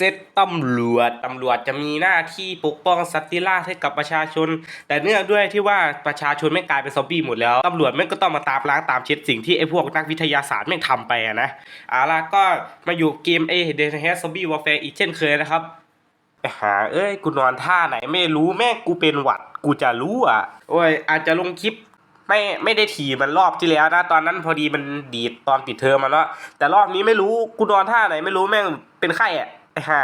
เซตตำรวจตำรวจจะมีหน้าที่ปกป้องสัตว์ที่ล่าให้กับประชาชน แต่เนื่องด้วยที่ว่าประชาชนไม่กลายเป็นซอมบี้หมดแล้วตำรวจแม่งก็ต้องมาตามล้างตามเช็ดสิ่งที่ไอ้พวกนักวิทยาศาสตร์แม่ทำไปอะนะเอาล่ะก็มาอยู่เกมเอเดนเฮสซอมบี้วอร์แฟร์อีกเช่นเคยนะครับหาเอ้ยกูนอนท่าไหนไม่รู้แม่งกูเป็นหวัดกูจะรู้อะโอ้ยอาจจะลงคลิปไม่ไม่ได้ถีมันรอบที่แล้วนะตอนนั้นพอดีมันดีดตอนปิดเทอมมาแล้วแต่รอบนี้ไม่รู้กูนอนท่าไหนไม่รู้แม่งเป็นไข้อะ ไอ้ห่า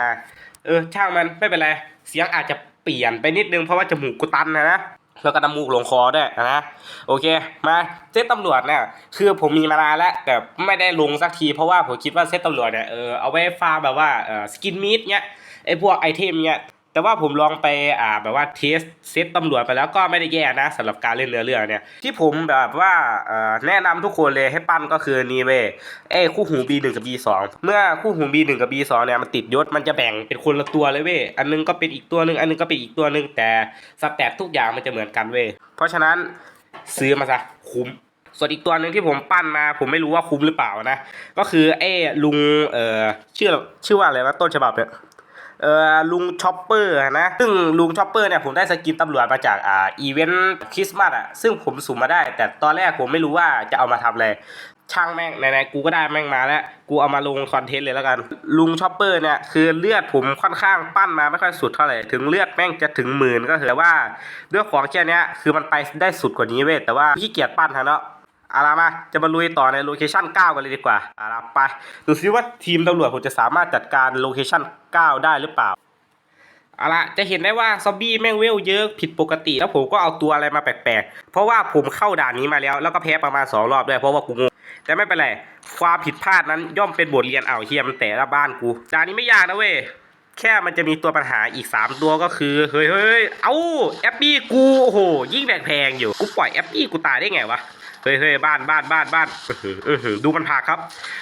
เออช่างมันไม่เป็นไร เสียงอาจจะเปลี่ยนไปนิดนึงเพราะว่าจมูกกูตันนะนะแล้วก็น้ำมูกลงคอด้วยนะโอเค มาเซตตำรวจเนี่ยคือผมมีมานานแล้วแต่ไม่ได้ลงสักทีเพราะว่าผมคิดว่าเซตตำรวจเนี่ยเออเอาไว้ฟาร์มแบบว่าเออสกินมีดเนี่ยไอ้พวกไอเทมเนี่ย แต่ว่าผมลองไปอ่าแบบว่าเทสเซตตำรวจไปแล้วก็ไม่ได้แย่นะสำหรับการเล่นเรือเรือเนี่ยที่ผมแบบว่าแนะนำทุกคนเลยให้ปั้นก็คือนี่เว้ยเอ้คู่หู B1 กับ B2 เมื่อคู่หู B1 กับ B2 เนี่ยมันติดยศมันจะแบ่งเป็นคนละตัวเลยเว้ยอันนึงก็เป็นอีกตัวหนึงอันนึงก็เป็นอีกตัวหนึงแต่สแตททุกอย่างมันจะเหมือนกันเว้ยเพราะฉะนั้นซื้อมาซะคุ้มส่วนอีกตัวหนึ่งที่ผมปั้นมา ผมไม่รู้ว่าคุ้มหรือเปล่านะ ก็คือไอ้ลุงเอ่อชื่อชื่อว่าอะไรวะต้นฉบับเนี่ย เอ่อลุงช็อปเปอร์นะ ซึ่งลุงช็อปเปอร์เนี่ยผมได้สกินตำรวจมาจากอ่าอีเวนต์คริสต์มาสอะ ซึ่งผมสุ่มมาได้ แต่ตอนแรกผมไม่รู้ว่าจะเอามาทำอะไรช่างแม่งไหนๆกูก็ได้แม่งมาแล้ว กูเอามาลงคอนเทนต์เลยแล้วกัน ลุงช็อปเปอร์เนี่ยคือเลือดผมค่อนข้างปั้นมาไม่ค่อยสุดเท่าไหร่ถึงเลือดแม่งจะถึงหมื่นก็เถอะว่าด้วยของแค่นี้คือมันไปได้สุดกว่านี้เว้ยแต่ว่าขี้เกียจปั้นฮะเนาะ อาละมาจะมาลุยต่อในโลเคชั่น 9 กันเลยดีกว่าอาละไปดูซิว่าทีมตำรวจผมจะสามารถจัดการโลเคชั่น 9 ได้หรือเปล่าเอาละจะเห็นได้ว่าซอมบี้แม่งเวลเยอะผิดปกติ แล้วผมก็เอาตัวอะไรมาแปลกๆ เพราะว่าผมเข้าด่านนี้มาแล้ว แล้วก็แพ้ประมาณ 2 รอบด้วยเพราะว่ากูงงแต่ไม่เป็นไร ความผิดพลาดนั้นย่อมเป็นบทเรียนเอาเฮียมันแต่ละบ้านกูด่านนี้ไม่ยากนะเว้ยแค่มันจะมีตัวปัญหาอีก 3 ตัวก็คือ เฮ้ยเฮ้ยเอ้าแอปปี้กูโอ้โหยิ่งแบกแพงอยู่กูปล่อยแอปปี้กูตายได้ไงวะ เฮ้ยเฮ้ยบ้านบ้านบ้านบ้านอื้ออดูมันผ่าครับ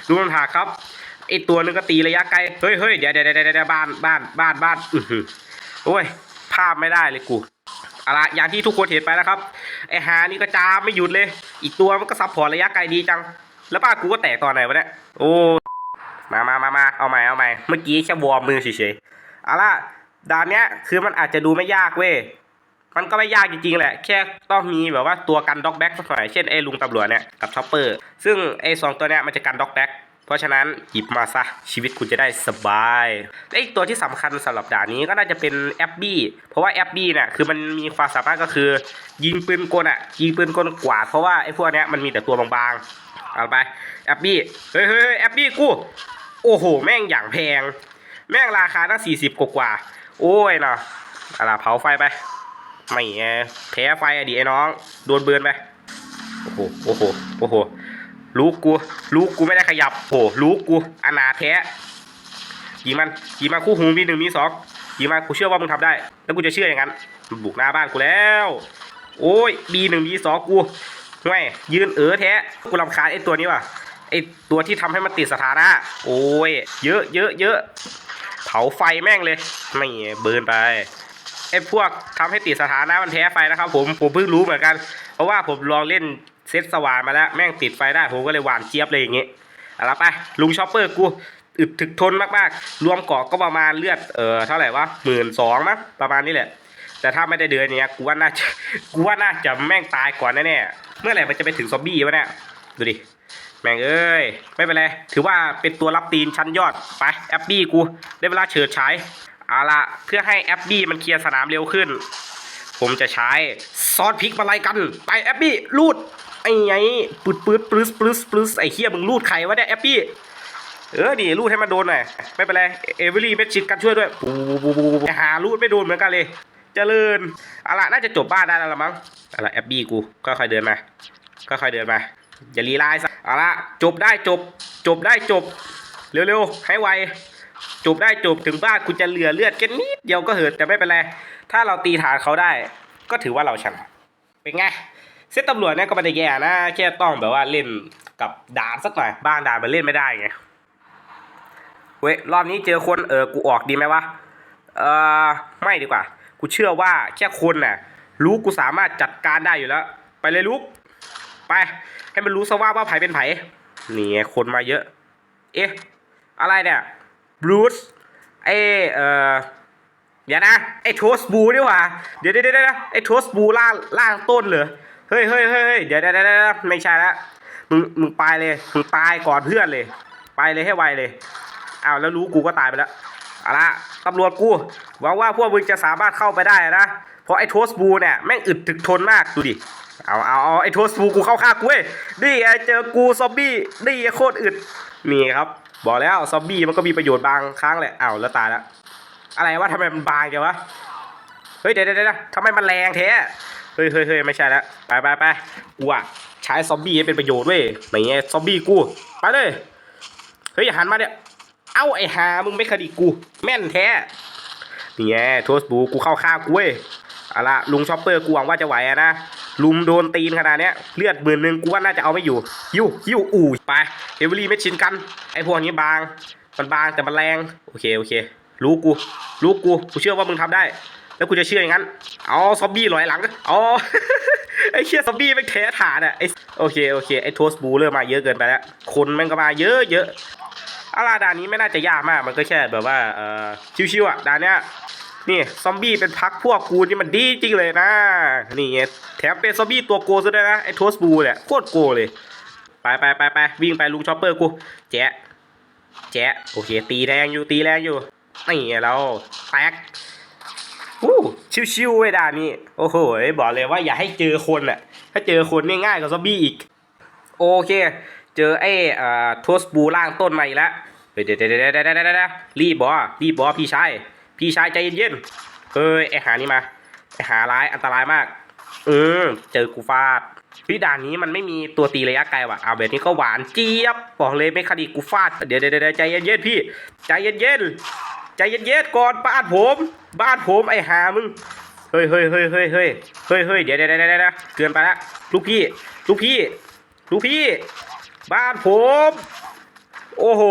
ดูมันผ่าครับไอตัวนึงก็ตีระยะไกลเฮ้ยเฮ้ยเดี๋ยวเดี๋ยวเดี๋ยวเดะบ้านบ้านบ้านบ้านอือหือโอ้ยภาพไม่ได้เลยกูอาละอย่างที่ทุกคนเห็นไปแล้วครับไอหานี่ก็จามไม่หยุดเลย อีกตัวมันก็ซับพอร์ตระยะไกลดีจัง แล้วบ้ากูก็แตกตอนไหนวะเนี่ยโอ้มามามามาเอาใหม่เอาใหม่เมื่อกี้แค่วอร์มมือเฉยๆเอาล่ะด่านเนี้ยคือมันอาจจะดูไม่ยากเว้ย มันก็ไม่ยากจริงๆแหละ แค่ต้องมีแบบว่าตัวกันด็อกแบ็กสักหน่อย เช่นไอ้ลุงตำรวจเนี่ยกับช็อปเปอร์ ซึ่งไอ้สองตัวเนี้ยมันจะกันด็อกแบ็กเพราะฉะนั้นหยิบมาซะชีวิตคุณจะได้สบายและอีกตัวที่สำคัญสำหรับด่านนี้ก็น่าจะเป็นแอปบี้เพราะว่าแอปบี้เนี่ยคือมันมีความสามารถก็คือ ยิงปืนกลอะยิงปืนกลกวาดเพราะว่าไอ้พวกเนี้ยมันมีแต่ตัวบางๆเอาไปแอปบี้เฮ้ยเฮ้ยแอปบี้กูโอ้โห แม่งอย่างแพง แม่งราคาตั้งสี่สิบกว่าโอ้ยเนาะอะไรเผาไฟไป ไม่ไงแพ้ไฟอะดิไอ้น้อง โดนเบือนไป โอ้โห โอ้โห โอ้โห ลูกกู ลูกกูไม่ได้ขยับ โอ้โห ลูกกู อนาแท้ยิงมันยิงมันคู่หูมีหนึ่งมีสองยิงมันกูเชื่อว่ามึงทำได้ แล้วกูจะเชื่ออย่างนั้นมันบุกหน้าบ้านกูแล้ว โอ้ยบีหนึ่งบีสองกูห่วยยืนเออแท้ กูรำคาญไอ้ตัวนี้ว่ะ ไอ้ตัวที่ทำให้มันติดสถานะ โอ้ย เยอะเยอะเยอะเผาไฟแม่งเลย ไม่เบิร์นไป ไอ้พวกทำให้ติดสถานะมันแพ้ไฟนะครับ ผมผมเพิ่งรู้เหมือนกัน เพราะว่าผมลองเล่นเซตสว่านมาแล้วแม่งติดไฟได้ผมก็เลยหวานเจี๊ยบเลยอย่างงี้เอาละไปลุงช็อปเปอร์กูอึดถึกทนมากๆ รวมเกาะก็ประมาณเลือดเออเท่าไหร่วะหมื่นสองมั้งประมาณนี้แหละ แต่ถ้าไม่ได้เดินเนี้ยกูว่าน่าจะกูว่าน่าจะแม่งตายก่อนแน่ๆเมื่อไหร่มันจะไปถึงซอมบี้วะเนี่ยดูดิแม่งเอ้ย ไม่เป็นไร ถือว่าเป็นตัวรับตีนชั้นยอด ไป แอปบี้กู ได้เวลาเฉิดฉาย เอาละเพื่อให้แอปบี้มันเคลียร์สนามเร็วขึ้น ผมจะใช้ซอสพริกมาไล่กัน ไปแอปปี้ลูดไอ้ไงปืดปืดปลื้สปลื้สปลื้สไอ้เฮียมึงลูดใครวะเนี่ยแอปปี้เออนี่ลูดให้มันโดนหน่อยไม่เป็นไรเอเวอรี่เม็ดชิดกันช่วยด้วยปูปูปูปูหาลูดไม่โดนเหมือนกันเลยเจริญอาละน่าจะจบบ้านได้แล้วละมั้งอาละแอปบี้กูค่อยๆเดินมาค่อยๆเดินมาอย่าลีลายซะอาละจบได้จบ จบได้จบ เร็วๆให้ไว จูบได้จูบถึงบ้านคุณจะเหลือเลือดแค่นิดเดียวก็เหินแต่ไม่เป็นไร ถ้าเราตีฐานเขาได้ ก็ถือว่าเราชนะเป็นไงเซตตำรวจเนี่ยก็ไม่ได้แย่นะแค่ต้องแบบว่าเล่นกับด่านสักหน่อยบ้านด่านมันเล่นไม่ได้ไงเว้ยรอบนี้เจอคนเออกูออกดีไหมวะเออไม่ดีกว่า กูเชื่อว่าแค่คนน่ะรู้กูสามารถจัดการได้อยู่แล้ว ไปเลยลูกไป ให้มันรู้ซะว่าว่าไผเป็นไผนี่คนมาเยอะ เอ๊ะอะไรเนี่ย บรูซไอเอ่อเดี๋ยวนะไอโทสบูดีกว่าเดี๋ยวเดี๋ยวเดี๋ยวไอโทสบูล่างล่างต้นเหรอเฮ้ยเฮ้ยเฮ้ยเฮ้ยเดี๋ยวเดี๋ยวเดี๋ยวเดี๋ยวไม่ใช่ละมึงมึงไปเลยมึงตายก่อนเพื่อนเลย ไปเลยให้ไวเลยอ้าวแล้วรู้กูก็ตายไปแล้วเอาละตำรวจกูหวังว่าพวกมึงจะสามารถเข้าไปได้นะเพราะไอ้โทสบูเนี่ยแม่งอึดถึกทนมากดูดิเอาเอาเอาไอ้โทสบูกูเข้าข้ากูเว้ยนี่ไงเจอกูซอมบี้นี่ไงโคตรอึดนี่ครับ บอกแล้วซอมบี้มันก็มีประโยชน์บางครั้งแหละอ้าวแล้วตายแล้วอะไรวะทำไมมันบางจังวะเฮ้ยเดี๋ยวเดี๋ยวเดี๋ยวทำไมมันแรงแท้เฮ้ยเฮ้ยเฮ้ยไม่ใช่แล้วไปไปไปกูอะใช้ซอมบี้ให้เป็นประโยชน์เว้ยไหนไงซอมบี้กูไปเลยเฮ้ยอย่าหันมาเนี่ยเอ้าไอ้หามึงไม่คดีกู แม่นแท้นี่ไงโทสบูกูเข้าข้ากูเว้ยเอาละลุงชอปเปอร์กูหวังว่าจะไหวอะนะ ลุมโดนตีนขนาดเนี้ยเลือดหมื่นหนึ่งกูว่าน่าจะเอาไม่อยู่หิวหิวอู่ไปเอเวอรี่ไม่ชินกันไอพวกนี้บาง มันบางแต่มันแรงโอเคโอเค รู้กู รู้กูกูเชื่อว่ามึงทำได้ แล้วกูจะเชื่ออย่างนั้นเอาซอมบี้ลอยหลังอ๋อไอ้เชี่ยซอมบี้แม่แท้ฐานอะไอโอเคโอเคไอ้โทสบูเริ่มมาเยอะเกินไปแล้วคนม่งก็มาเยอะเยอะอาราดานนี้ไม่น่าจะยากมาก มันก็แค่แบบว่าเอ่อชิวๆอะดานเนี้ย นี่ซอมบี้เป็นพักพวกกูนี่มันดีจริงเลยนะ นี่ไงแถมเป็นซอมบี้ตัวโกซะด้วยนะไอ้โทสบูเนี่ยโคตรโกเลย ไปไปไปไปวิ่งไปลุงชอปเปอร์กู แจ๊ะแจ๊ะโอเค ตีแรงอยู่ตีแรงอยู่นี่ไงเราแตกอู้ชิวๆเว้ยด่านนี้ โอ้โหบอกเลยว่าอย่าให้เจอคนอะถ้าเจอคนนี่ง่ายกว่าซอมบี้อีก โอเค เจอไอ้อ่อโทสบูล่างต้นมาอีกแล้วเดี๋ยวเดี๋ยวเดี๋ยวเดี๋ยวเดี๋ยวเดี๋ยวรีบบอรีบบอพี่ชาย พี่ชายใจเย็นๆเฮ้ยไอหานี่มาไอหาร้ายอันตรายมาก เออ เจอกูฟาดพี่ด่านนี้มันไม่มีตัวตีระยะไกลว่ะ เอาแบบนี้ก็หวานเจี๊ยบ บอกเลยไม่คดีกูฟาดเดี๋ยวเดี๋ยวเดี๋ยวใจเย็นๆพี่ ใจเย็นๆ ใจเย็นๆก่อนบ้านผม บ้านผมไอหามึง เฮ้ยเฮ้ยเฮ้ยเฮ้ยเฮ้ยเฮ้ยเฮ้ยเดี๋ยวเดี๋ยวเดี๋ยวเกินไปละลูกพี่ ลูกพี่ ลูกพี่ บ้านผม โอ้โห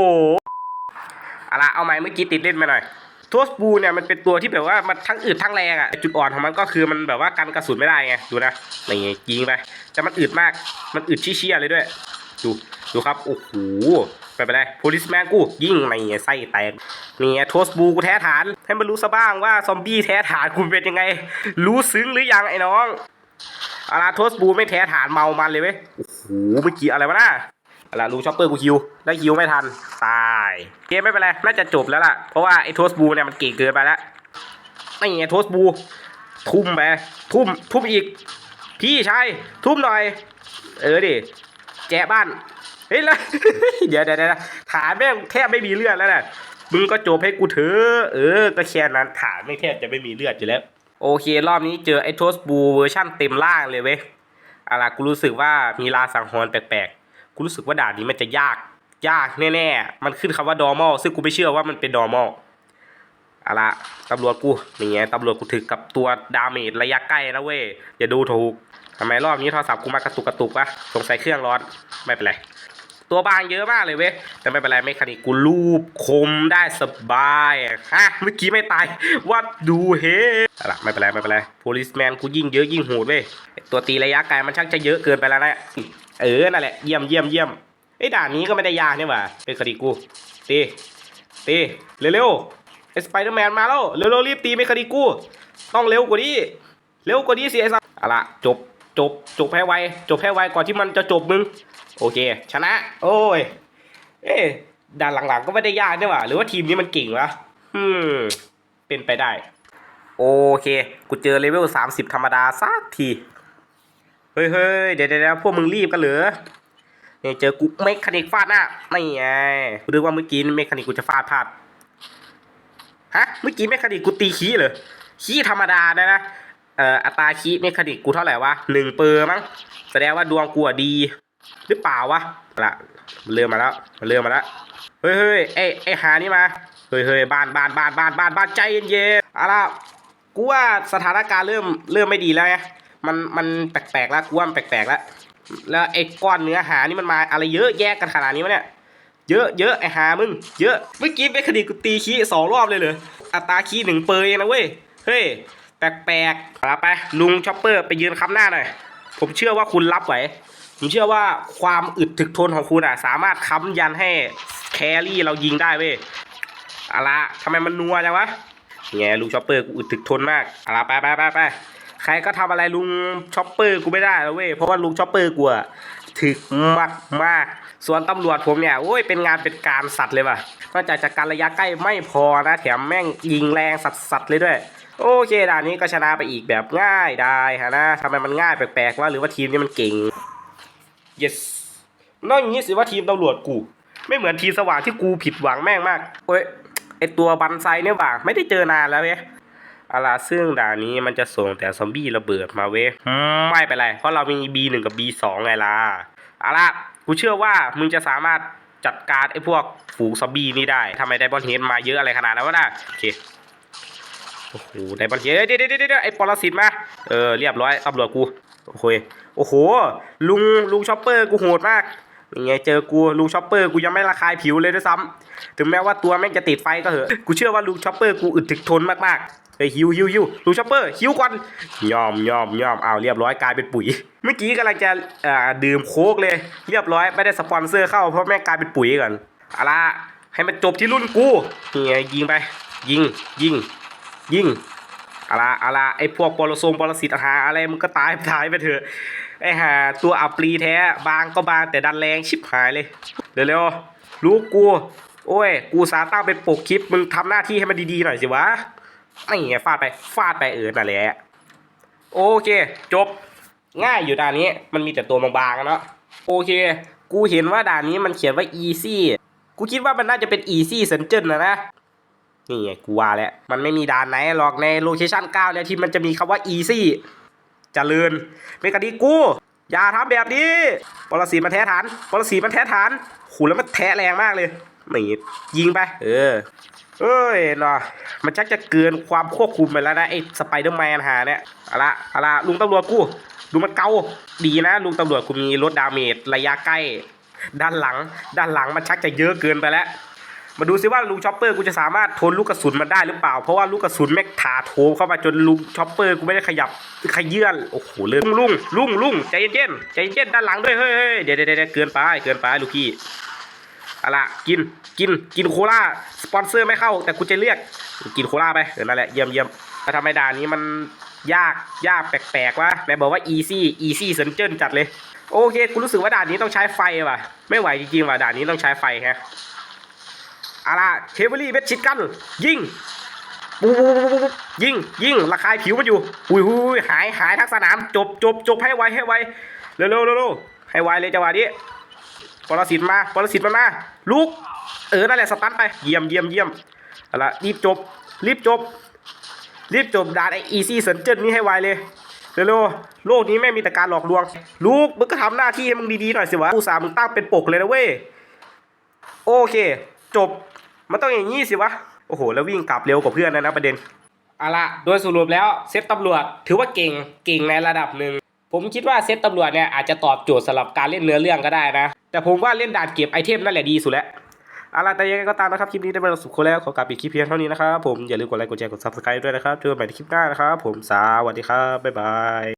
อาละเอาไหมเมื่อกี้ติดเล่นไปหน่อย ทัวสบูเนี่ยมันเป็นตัวที่แบบว่ามันทั้งอึดทั้งแรงอะจุดอ่อนของมันก็คือมันแบบว่ากันกระสุนไม่ได้ไงดูนะนี่ไงยิงไปแต่มันอึดมากมันอึดชี้ๆเลยด้วย ดูดูครับโอ้โหไปไปเลย policeman กูยิงในไส้แตกนี่ไงทัวสบูกูแท้ฐาน ให้มันรู้ซะบ้างว่าซอมบี้แท้ฐานคุณเป็นยังไง รู้ซึ้งหรือยังไอ้น้องอาราโทสบูไม่แท้ฐานเมามันเลยเว้ยโอ้โหเมื่อกี้อะไรวะน่าอาล่ะลุงช็อปเปอร์กูฮิวได้ฮิวไม่ทันตาย เกมไม่เป็นไร น่าจะจบแล้วล่ะ เพราะว่าไอ้โทสบูเนี่ยมันเก่งเกินไปแล้วไม่ไงโทสบู ทุ่มไป ทุ่ม ทุ่มอีก พี่ชายทุ่มหน่อย เออดิ แจบ้าน เฮ้ยแล้วเดี๋ยวเดี๋ยวเดี๋ยวฐานแม่งแทบไม่มีเลือดแล้วน่ะมึงก็จบให้กูเถอะเออ ก็แค่นั้นฐานไม่งแทบจะไม่มีเลือดอยู่แล้ว โอเค รอบนี้เจอไอ้โทสบูเวอร์ชั่นเต็มล่างเลยเว้ยอาล่ะกูรู้สึกว่ามีลาสังหรณ์แปลกๆ กูรู้สึกว่าด่านนี้มันจะยาก ยากแน่ๆ มันขึ้นคำว่า normal ซึ่งกูไม่เชื่อว่ามันเป็น normal อาละตำรวจกูนี่ไงตำรวจกูถึกกับตัวดาเมจระยะใกล้นะเว้ย อย่าดูถูกทำไมรอบนี้โทรศัพท์กูมากระตุกกระตุกวะสงสัยเครื่องร้อน ไม่เป็นไร ตัวบางเยอะมากเลยเว้ย แต่ไม่เป็นไรไม่คณิกกูรูปคมได้สบายฮะเมื่อกี้ไม่ตายวัดดูเฮเอาล่ะไม่เป็นไรไม่เป็นไร policeman กูยิ่งเยอะยิ่งโหดเว้ย ตัวตีระยะไกลมันช่างจะเยอะเกินไปแล้วนะ เออนั่นแหละเยี่ยมเยี่ยมเยี่ยม อ้ด่านนี้ก็ไม่ได้ยากนี่หว่าเป็นคดีกู ตีตีเร็วๆไอ้สไปเดอร์แมนมาแล้วเร็วๆรีบตีไม่คดีกู ต้องเร็วกว่านี้เร็วกว่านี้สิไอ้สัสอาล่ะจบจบจบให้ไวจบให้ไวก่อนที่มันจะจบมึงโอเค ชนะ โอ้ย เอ๊ด่านหลังๆก็ไม่ได้ยากนี่หว่าหรือว่าทีมนี้มันเก่งวะอืมเป็นไปได้ โอเค กูเจอเลเวล30ธรรมดาสักที เฮ้ยเฮ้ยเดี๋ยวเดี๋ยวพวกมึงรีบกันเหรอ เนี่ยเจอกูเมคานิกฟาดหน้าไม่ไงกูนึกว่าเมื่อกี้เมคานิกกูจะฟาดพลาดฮะเมื่อกี้เมคานิกกูตีขี้เหรอขี้ธรรมดานะนะเอ่ออัตราขี้เมคานิกกูเท่าไหร่วะหนึ่งเปอร์มั้งแสดงว่าดวงกูอะดี หรือเปล่าวะละมันเริ่มมาแล้วมันเริ่มมาแล้วเฮ้ยเฮ้ยไอไอหานี่มาเฮ้ยเฮ้ยบ้านบ้านบ้านบ้านบ้านบ้านใจเย็นๆเอาล่ะกูว่าสถานการณ์เริ่มเริ่มไม่ดีแล้วไงมันมันแปลกๆแล้วกูว่ามันแปลกๆแล้ว แล้วไอ้ก้อนเนื้อหานี่มันมาอะไรเยอะแยะกันขนาดนี้วะเนี่ย เยอะเยอะไอ้หามึง เยอะ เมื่อกี้เป็นคดีกูตีขี้สองรอบเลยเหรอ อัตราขี้หนึ่งเปอร์เองนะเว้ย เฮ้ย แปลกๆเอาไปลุงช็อปเปอร์ไปยืนค้ำหน้าหน่อย ผมเชื่อว่าคุณรับไหว ผมเชื่อว่าความอึดถึกทนของคุณอะ สามารถค้ำยันให้แครี่เรายิงได้เว้ยอะละทำไมมันนัวจังวะไงลุงช็อปเปอร์กูอึดถึกทนมากอะละไปไปไปไป ใครก็ทำอะไรลุงช็อปเปอร์กูไม่ได้แล้วเว้ยเพราะว่าลุงช็อปเปอร์กูอะถึกมากมากส่วนตำรวจผมเนี่ยโอ้ยเป็นงานเป็นการสัตว์เลยว่ะนอกจากจากการระยะใกล้ไม่พอนะแถมแม่งยิงแรงสัตว์สัตว์เลยด้วย โอเคด่านนี้ก็ชนะไปอีกแบบง่ายได้ฮะนะทำไมมันง่ายแปลกๆว่าหรือว่าทีมนี้มันเก่ง yes นอกอย่างนี้สิว่าทีมตำรวจกู ไม่เหมือนทีมสว่างที่กูผิดหวังแม่งมากเอ้ยไอตัวบันไซเนี่ยว่ะไม่ได้เจอนานแล้วเว้ย อาล่ะซึ่งด่านนี้มันจะส่งแต่ซอมบี้ระเบิดมาเว้ยอืมไม่เป็นไร เพราะเรามี B1 กับ B2 ไงล่ะเอาล่ะกูเชื่อว่ามึงจะสามารถจัดการไอพวกฝูงซอมบี้นี่ได้ทำไมไดบอลเฮดมาเยอะอะไรขนาดนั้นวะน่ะโอเคโอ้โหไดบอลเฮดเดี๋ยวเดี๋ยวเดี๋ยวไอปรสิตมาเออเรียบร้อยตำรวจกูโอ้โหโอ้โห ลุงลุงช็อปเปอร์กูโหดมากยังไงเจอกูลุงช็อปเปอร์กูยังไม่ระคายผิวเลยด้วยซ้ำถึงแม้ว่าตัวแม่งจะติดไฟก็เหอะกูเชื่อว่าลุงช็อปเปอร์กูอึดถึกทนมากๆ เฮ้ยฮิวฮิวฮิวลุงช็อปเปอร์ฮิวก่อนยอมยอมยอมเอาเรียบร้อยกลายเป็นปุ๋ย เมื่อกี้กำลังจะอ่าดื่มโค้กเลย เรียบร้อยไม่ได้สปอนเซอร์เข้าเพราะแม่งกลายเป็นปุ๋ยก่อนเอาละให้มันจบที่รุ่นกูนี่ไงยิงไป ยิงยิงยิงเอาล่ะเอาละไอ้พวกปรสงปรสิตหาอะไรมึงก็ตายตายไปเถอะไอ้ห่าตัวอัปรีแท้บางก็บางแต่ดันแรงชิบหายเลยเร็วๆรู้กูโอ้ย กูสาตั้งเป็นปกคลิปมึงทำหน้าที่ให้มันดีๆหน่อยสิวะ ไม่ไงฟาดไปฟาดไปเออนั่นแหละโอเค จบ ง่ายอยู่ด่านนี้มันมีแต่ตัวบางๆเนาะโอเค กูเห็นว่าด่านนี้มันเขียนว่า easy กูคิดว่ามันน่าจะเป็น easy เซนเจนนะนะนี่ไงกูว่าแล้วมันไม่มีด่านไหนหรอกในโลเคชั่น9เนี่ยที่มันจะมีคำว่า easy เจริญเมกาดีกูอย่าทำแบบนี้ปรสีมันแท้ฐานปรสีมันแท้ฐานหูแล้วมันแท้แรงมากเลยนี่ยิงไป เออ เอ้ยเนาะมันชักจะเกินความควบคุมไปแล้วนะไอ้สไปเดอร์แมนหาเนี่ยอาละอาละลุงตำรวจกูดูมันเกาดีนะลุงตำรวจกูมีรถดาเมจระยะใกล้ ด้านหลัง ด้านหลังมันชักจะเยอะเกินไปแล้ว มาดูซิว่าลุงช็อปเปอร์กูจะสามารถทนลูกกระสุนมันได้หรือเปล่า เพราะว่าลูกกระสุนแม็กถาโถมเข้ามาจนลุงช็อปเปอร์กูไม่ได้ขยับขยื่นโอ้โหเลยลุงลุงลุงใจเย็นๆใจเย็นๆด้านหลังด้วยเฮ้ยเดี๋ยวเดี๋ยวเดเกินไปเกินไปลูกพี่ อาล่ะกินกินกินโคลาสปอนเซอร์ไม่เข้า แต่กูจะเรียกกินโคลาไปเออนั่นแหละเยี่ยมเยี่ยมแต่ทำไมด่านนี้มันยากยากแปลกๆวะแม่บอกว่า easy easy เซนเจนจัดเลย โอเคกูรู้สึกว่าด่านนี้ต้องใช้ไฟว่ะ ไม่ไหวจริงๆว่ะด่านนี้ต้องใช้ไฟฮะอาล่ะเคเวอรี่เวชชิดกัน ยิงปุ๊บปุ๊บปุ๊บปุ๊บยิงยิงระคายผิวมันอยู่ อุ้ยอุ้ยหายหายทั้งสนาม จบจบจบให้ไวให้ไวเร็วเร็วเร็วเร็วให้ไวเลยจังหวะนี้ ปรสิตมาปรสิตมันมาลุกเออนั่นแหละสตันไปเยี่ยมเยี่ยมเยี่ยมเอาล่ะรีบจบ รีบจบ รีบจบด่านไออีซี่เซนเจนนี้ให้ไวเลยเร็วๆโลกนี้แม่มีแต่การหลอกลวง ลูกมึงก็ทำหน้าที่ให้มึงดีๆหน่อยสิวะกูสามึงตั้งเป็นปกเลยนะเว้ยโอเค จบมันต้องอย่างนี้สิวะโอ้โห แล้ววิ่งกลับเร็วกว่าเพื่อนนะนะประเด็นเอาละโดยสรุปแล้วเซตตำรวจ ถือว่าเก่งเก่งในระดับหนึ่งผมคิดว่าเซตตำรวจเนี่ยอาจจะตอบโจทย์สำหรับการเล่นเนื้อเรื่องก็ได้นะ แต่ผมว่าเล่นด่านเก็บไอเทมนั่นแหละดีสุดแล้วเอาล่ะแต่ยังไงก็ตามนะครับ คลิปนี้ได้มาสุดคนแล้ว ขอกลับอีกคลิปเพียงเท่านี้นะครับ ผมอย่าลืมกดไลค์กดแชร์กดซับสไคร b e ด้วยนะครับเจอกันใหม่ในคลิปหน้านะครับ ผมสวัสดีครับ บ๊ายบาย